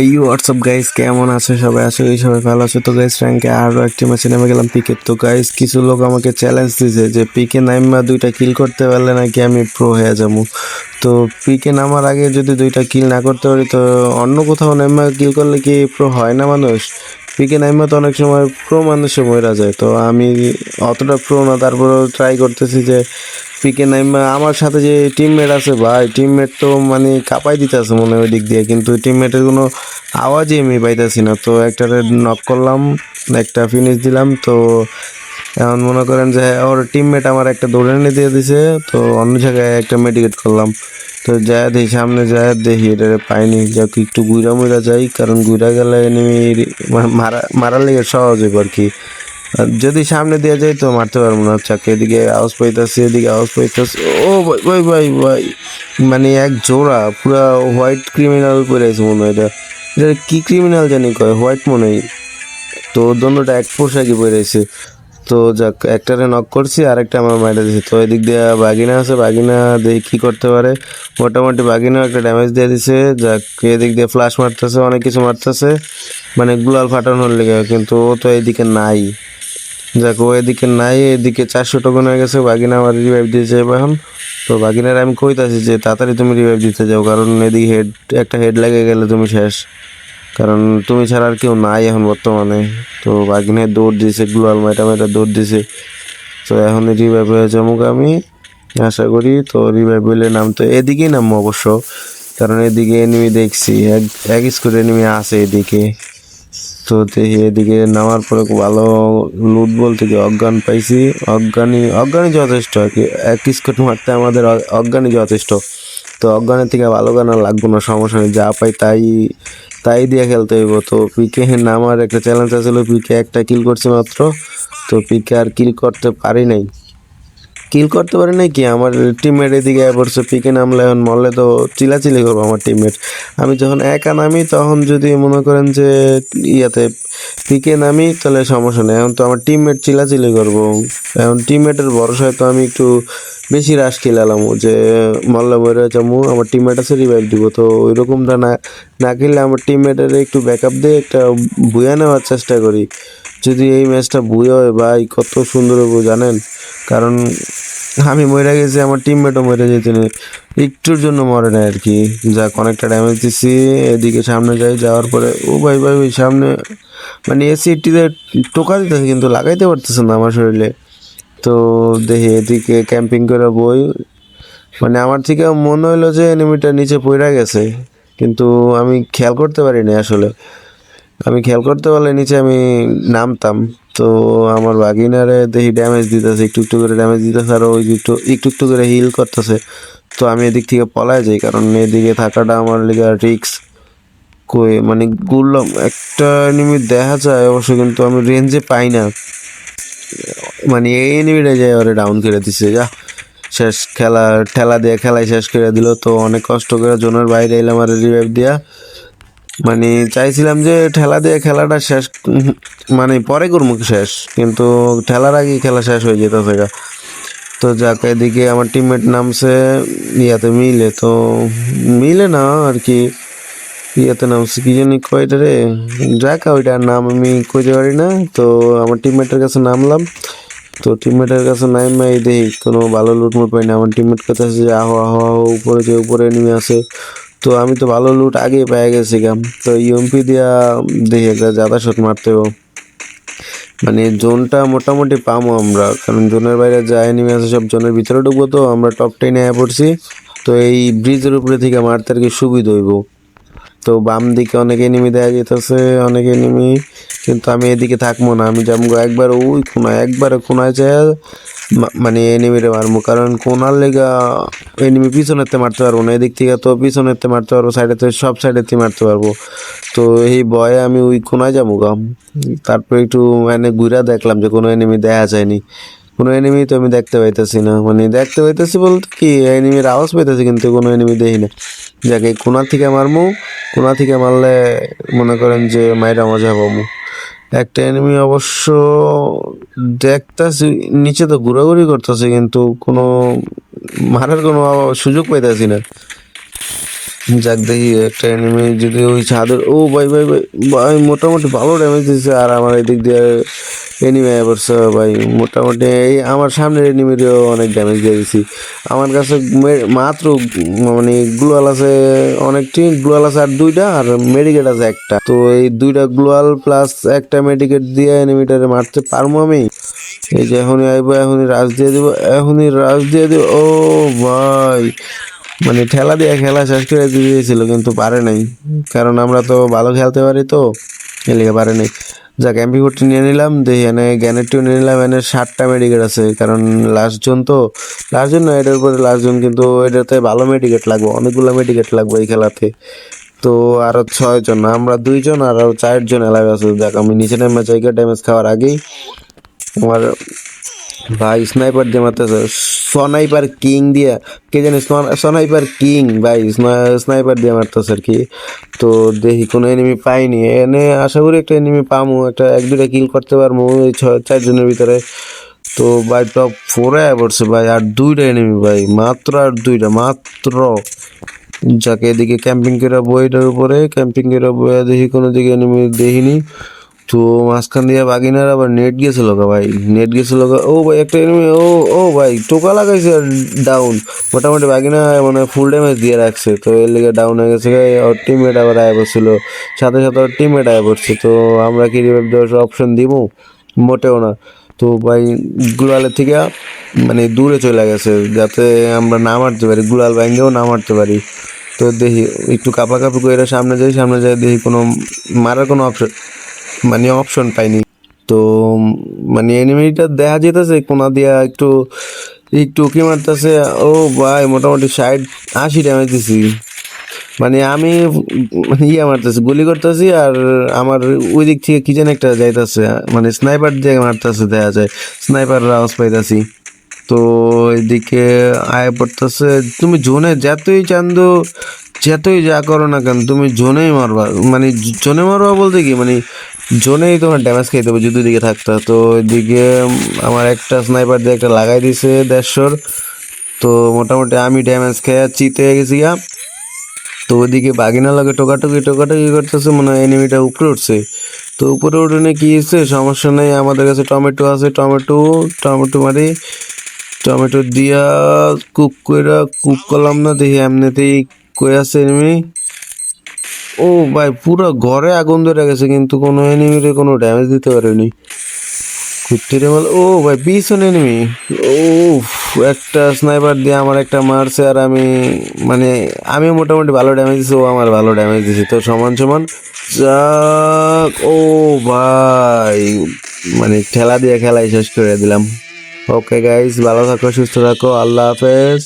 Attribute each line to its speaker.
Speaker 1: এই WhatsApp guys কেমন আছে সবাই? আশা করি সবাই ভালো আছে। তো গাইস র্যাঙ্কে আরও একটি ম্যাচে নেমে গেলাম পিকে তো গাইস কিছু লোক আমাকে চ্যালেঞ্জ দিয়েছে যে পিকে নাইমা দুইটা কিল করতে পারলে নাকি আমি প্রো হয়ে যাব। তো পিকে নামার আগে যদি দুইটা কিল না করতে পারি, তো অন্য কোথাও নাইমা কিল করলে কি প্রো হয় না মানুষ? পিকে নাইমা তো অনেক সময় প্রো মানুষে মরা যায়। তো, আমি অতটা প্রো না, তারপরেও ট্রাই করতেছি যে পিকে নাইমা আমার সাথে যে টিমমেট আছে ভাই টিমমেট তো মানে কাঁপাই দিতে আছে মনে ওই দিক দিয়ে, কিন্তু টিমমেটের কোনো আওয়াজই আমি পাইতেছি না। তো একটারে নক করলাম, একটা ফিনিশ দিলাম, তো এখন মনে করেন যে ওর টিমমেট আমার একটা দৌড়ে এনে দিয়ে দিছে, তো অন্য জায়গায় একটা মেডিকেট করলাম। তো যায় দেখি সামনে যায় দেখি এটা পাইনি, যাক একটু গুইরা মুইরা যাই, কারণ গুইরা গেলে এনিমি মারা, মারার লেগে সহজ হইব আর কি। যদি সামনে দিয়ে যাই তো মারতে পারব না। চাকে এদিকে আওয়াজ পাইতেছে, এদিকে আওয়াজ পাইতেছে। ও ভাই ভাই ভাই মানে এক জোড়া, পুরা হোয়াইট ক্রিমিনাল করে আছে মনে হয় এটা। এটা কি ক্রিমিনাল জানি কয় হোয়াইট মনে হয়। তো দোনোটা এক পোশাকই পরে আছে। তো যাক, একটারে নক করছি আর একটা আমার মাইরে দিছে। তো এদিক দিয়ে বাগিনা আছে, বাগিনা দিয়ে কি করতে পারে। মোটামুটি বাগিনা একটা ড্যামেজ দিয়ে দিছে। যাক, এদিক দিয়ে ফ্লাশ মারতেছে, অনেক কিছু মারতেছে। মানে গুলাল ফাটানোর লেগে, কিন্তু ও তো এইদিকে নাই। ও এদিকে নাই, এদিকে চারশো টোকন হয়ে গেছে, বাগিনা আমার রিভাইভ দিয়েছে এখন। তো বাগিনার আমি কইতাছি যে, তাড়াতাড়ি তুমি রিভাইভ দিতে যাও, কারণ এদিকে হেড একটা হেড লেগে গেলে তুমি শেষ। কারণ তুমি ছাড়া আর কেউ নাই এখন বর্তমানে। তো বাগিনের দৌড় দিছে গ্লোয়াল মাইটা মাইটা দৌড় দিছে তো এখন রিভাইভ হয়ে যাব আমি, আশা করি। তো রিভাইভ হইলে নাম তো এদিকেই নামবো অবশ্য। কারণ এদিকে এনিমি দেখছি, এক এক স্কোর এনিমি আছে এদিকে। তো এদিকে নামার পরে ভালো লুট বলতে কি, অজ্ঞান পাইছি। অজ্ঞানী অজ্ঞানী যথেষ্ট আর কি। এক স্কোট মারতে আমাদের অজ্ঞানী যথেষ্ট। তো অজ্ঞানের থেকে ভালো গান আর লাগবো না, সমস্যা যা পাই তাই তাই দিয়ে খেলতে হইব। তো পিকে নামার একটা চ্যালেঞ্জ আছে পিকে একটা কিল করছে মাত্র। তো পিকে আর কিল করতে পারি নাই। কিল করতে পারি নাই কি? আমার টিমমেট এদিকে পড়ছে পিকে নামলে এখন মরলে তো চিলাচিলি করব আমার টিমমেট আমি যখন একা নামি, তখন যদি মনে করেন যে ইয়াতে পিকে নামি, তাহলে সমস্যা নেই। এখন তো আমার টিমমেট চিলাচিলি করব। এখন টিমমেটের ভরসায় তো আমি একটু বেশি রাশ খেলালাম যে মল্লা মরে যাব, আমার টিমমেট আছে রিভাইভ দিব। তো ওই রকমটা না না খেললে আমার টিমমেটের একটু ব্যাকআপ দিয়ে একটা বুয়া নেওয়ার চেষ্টা করি। যদি এই ম্যাচটা বুয়ে হয়, ভাই, কত সুন্দর হব, জানেন? কারণ আমি মরে গেছি, আমার টিমমেটও মরে যেতে একটুর জন্য মরে না আর কি। যাক, অনেকটা ড্যামেজ দিছি। এদিকে সামনে যাই, যাওয়ার পরে, ও ভাই ভাই ওই সামনে মানে এসি এইটিতে টোকা দিতেছে, কিন্তু লাগাইতে পারতেছে না আমার শরীরে। তো দেখি, এদিকে ক্যাম্পিং করে বই। মানে আমার থেকে মনে হইল যে এনিমিটা নিচে পড়ে গেছে। কিন্তু আমি খেয়াল করতে পারিনি আসলে। আমি খেয়াল করতে পারলে নিচে আমি নামতাম। তো আমার বাগিনারে দেখি ড্যামেজ দিতেছে, একটু একটু করে ড্যামেজ দিতেছে আর ওই একটু একটু একটু করে হিল করতেছে। তো আমি এদিক থেকে পলায় যাই কারণ এদিকে থাকাটা আমার লিগে রিক্স কই মানে গুললাম, একটা এনিমি দেখা যায় অবশ্য কিন্তু আমি রেঞ্জে পাই না। মানে এই এনিমিটা যায় ওরে ডাউন করে দিছে, যা। শেষ খেলা, ঠেলা দিয়ে খেলায় শেষ করে দিল, তো অনেক কষ্ট করে জোনের বাইরে এলাম আর রিভাইভ দিয়া। মানে চাইছিলাম যে ঠেলা দিয়ে খেলাটা শেষ মানে পরে করব শেষ, কিন্তু ঠেলার আগেই খেলা শেষ হয়ে যেত সেটা তো যাক, এদিকে আমার টিমমেট নামছে, ইয়াতে মিলে, তো মিলে না আর কি। ইয়াতে নামছে কি জানি কয়টা রে? যাক, ওইটার নাম আমি কইতে পারি না, তো আমার টিমমেটের কাছে নামলাম। তো টিমমেটের কাছে নাইমাই দেখি কোনো ভালো লুট মুট পাই না। আমার টিমমেট কাছে আছে যে আহো আহো উপরে যে, উপরে নেমে আছে তো আমি তো ভালো লুট আগেই পেয়ে গেছিলাম। তো ইউএমপি দিয়া দেখি একটা জাদা মারতে হবে। মানে জোনটা মোটামুটি পামো আমরা, কারণ জোনের বাইরে যা এনিমি আছে সব জোনের ভিতরে ঢুকবো তো, আমরা টপ টেনে আয়া পড়ছি। তো এই ব্রিজের উপরে থেকে মারতে আর কি সুবিধা হইব। তো বাম দিকে অনেক এনিমি দেখা যেতেছে অনেক এনিমি কিন্তু আমি এদিকে থাকব না, আমি যাব একবার ওই কোনায় একবারে কোনায় যায় মানে এনিমিরে মারবো। কারণ কোনার লেগা এনিমি পিছনেতে মারতে পারব না, এদিক থেকে তো পিছনেতে মারতে পারব সাইডেতে সব সাইডেতে মারতে পারব। তো এই ভয়ে আমি ওই কোনায় যাব গাম তারপরে একটু মানে ঘুরা দেখলাম যে কোনো এনিমি দেখা যায়নি। কোনো এনিমি তো আমি দেখতে পাইতেছি না। মানে দেখতে পাইতেছি বলতে কি এনিমির আওয়াজ পাইতেছি কিন্তু কোনো এনিমি দেখি না যাকে কোনা থেকে মারমু, কোনা থেকে মারলে মনে করেন যে মায়েরা মজা পাবো। একটা এনিমি অবশ্য দেখতাছি, নিচে তো ঘোরাঘুরি করতেছে কিন্তু কোনো মারার কোনো সুযোগ পাইতেছি না। যাক দেখি, একটা এনিমি যদি ওই ছাদের ও ভাই ভাই ভাই ভাই, মোটামুটি ভালো ড্যামেজ দিয়েছে, আর আমার এদিক দিয়ে এনিমি পড়ছে, ভাই, মোটামুটি এই আমার সামনের এনিমিরও অনেক ড্যামেজ দিয়ে দিছি আমার কাছে মাত্র মানে গ্লোয়াল আছে অনেকটি গ্লোয়াল আছে আর দুইটা, আর মেডিকেট আছে একটা। তো এই দুইটা গ্লোয়াল প্লাস একটা মেডিকেট দিয়ে এনিমিটারে মারতে পারব আমি? এই যে এখনই আইবো, এখনই রাজ দিয়ে দিব, এখনই রাজ দিয়ে দিব, ও ভাই মানে ঠেলা দিয়ে খেলা শেষ করে দিয়েছিল কিন্তু পারে নাই। কারণ আমরা তো ভালো খেলতে পারি তো এলিগে পারে নাই। যাক এমপি ফোরটি নিয়ে নিলাম, দেখি এনে গ্যানেটটিও নিয়ে নিলাম, এনে ষাটটা মেডিকেট আছে, কারণ লাস্ট জন তো। লাস্ট জন না, এটার উপরে লাস্ট জন, কিন্তু এটাতে ভালো মেডিকেট লাগবে, অনেকগুলো মেডিকেট লাগবে এই খেলাতে। তো আরও ছয় জন, আমরা দুইজন আর আরও চারজন এলাকা আছে। দেখ আমি নিচে নেমে জায়গা ড্যামেজ খাওয়ার আগেই আমার ভাই স্নাইপার দিয়ে মারতেছে। স্নাইপার কিং দিয়ে, কে জানি স্নাইপার কিং ভাই স্নাইপার দিয়ে মারতেছে আর কি। তো দেখি কোনো এনিমি পাইনি। এনে আশা করি একটা এনিমি পামু, একটা, এক দুটা কিল করতে পারব এই ছয় চারজনের ভিতরে। তো ভাই টপ ফোরে পড়ছে ভাই, আর দুইটা এনিমি ভাই, মাত্র আর দুইটা, মাত্র। যাকে, এদিকে ক্যাম্পিং করে বইটার উপরে ক্যাম্পিং করে বইয়া দেখি কোনো দিকে এনিমি দেখিনি। তো মাঝখান দিয়ে বাগিনার আবার নেট গেছিল গা ভাই নেট গেছিল গা। ও ভাই একটা enemy, ও ও ভাই টোকা লাগাইছে আর ডাউন মোটামুটি বাগিনা মানে ফুল ড্যামেজ দিয়ে রাখছে তো এর লিগে ডাউন হয়ে গেছে ওর টিমমেট আবার আয় পড়ছিল সাথে সাথে ওর টিমমেট আয় পড়ছে তো আমরা কি রিভাইভ দেওয়ার অপশন দিব? মোটেও না। তো ভাই গুলালের থেকে মানে দূরে চলে গেছে যাতে আমরা না মারতে পারি গুলাল ব্যাঙ্গেও না মারতে পারি। তো দেখি একটু কাপাকাপি করে সামনে যাই সামনে যাই দেখি কোনো মারার কোনো অপশন মানে অপশন পাইনি। তো মানে এনিমিটা দেখা যেতেছে, কোনা দিয়া একটু একটু কি মারতেছে, ও ভাই, মোটামুটি ষাট, আশি ড্যামেজ দিছি। মানে আমি ইয়ে মারতেছি, গুলি করতেছি আর আমার ওই দিক থেকে কি যেন একটা যাইতেছে মানে স্নাইপার দিয়ে মারতেছে দেখা যায় স্নাইপার আওয়াজ পাইতাছি। তো এদিকে আয় পড়তেছে, তুমি জোনে যতই চান্দো, যতই যা করো না কেন, তুমি জোনেই মারবা। মানে জোনে মারবা বলতে কি মানে জোনেই তোমার ড্যামেজ খেয়ে দেবো, যদি দিকে থাকতো। তো এদিকে আমার একটা স্নাইপার দিয়ে একটা লাগাই দিছে দেড়শোর। তো মোটামুটি আমি ড্যামেজ খেয়ে চিতে গেছি গা। তো ওইদিকে বাগিনা লাগে টোকাটুকি টোকাটুকি করতেছে, মনে হয় এনিমিটা উপরে উঠছে। তো উপরে উঠে কি হয়েছে, সমস্যা নেই, আমাদের কাছে টমেটো আছে, টমেটো টমেটো মারি, টমেটো দিয়া কুক কইরা কুক করলাম না, দেখি এমনিতেই কই আছে এনিমি ও ভাই, পুরো ঘরে আগুন ধরে গেছে, কিন্তু কোনো এনিমিরে কোনো ড্যামেজ দিতে পারেনি। কুত্তিরে মাল ও ভাই, পিছনে এনিমি ও একটা স্নাইপার দিয়ে আমার একটা মারছে, আর আমি মানে আমি মোটামুটি ভালো ড্যামেজ দিছি, ও আমার ভালো ড্যামেজ দিছে। তো সমান সমান, যাক, ও ভাই মানে খেলা দিয়ে খেলাই শেষ করে দিলাম। ওকে গাইস ভালো থাকো, সুস্থ থাকো, আল্লাহ হাফেজ।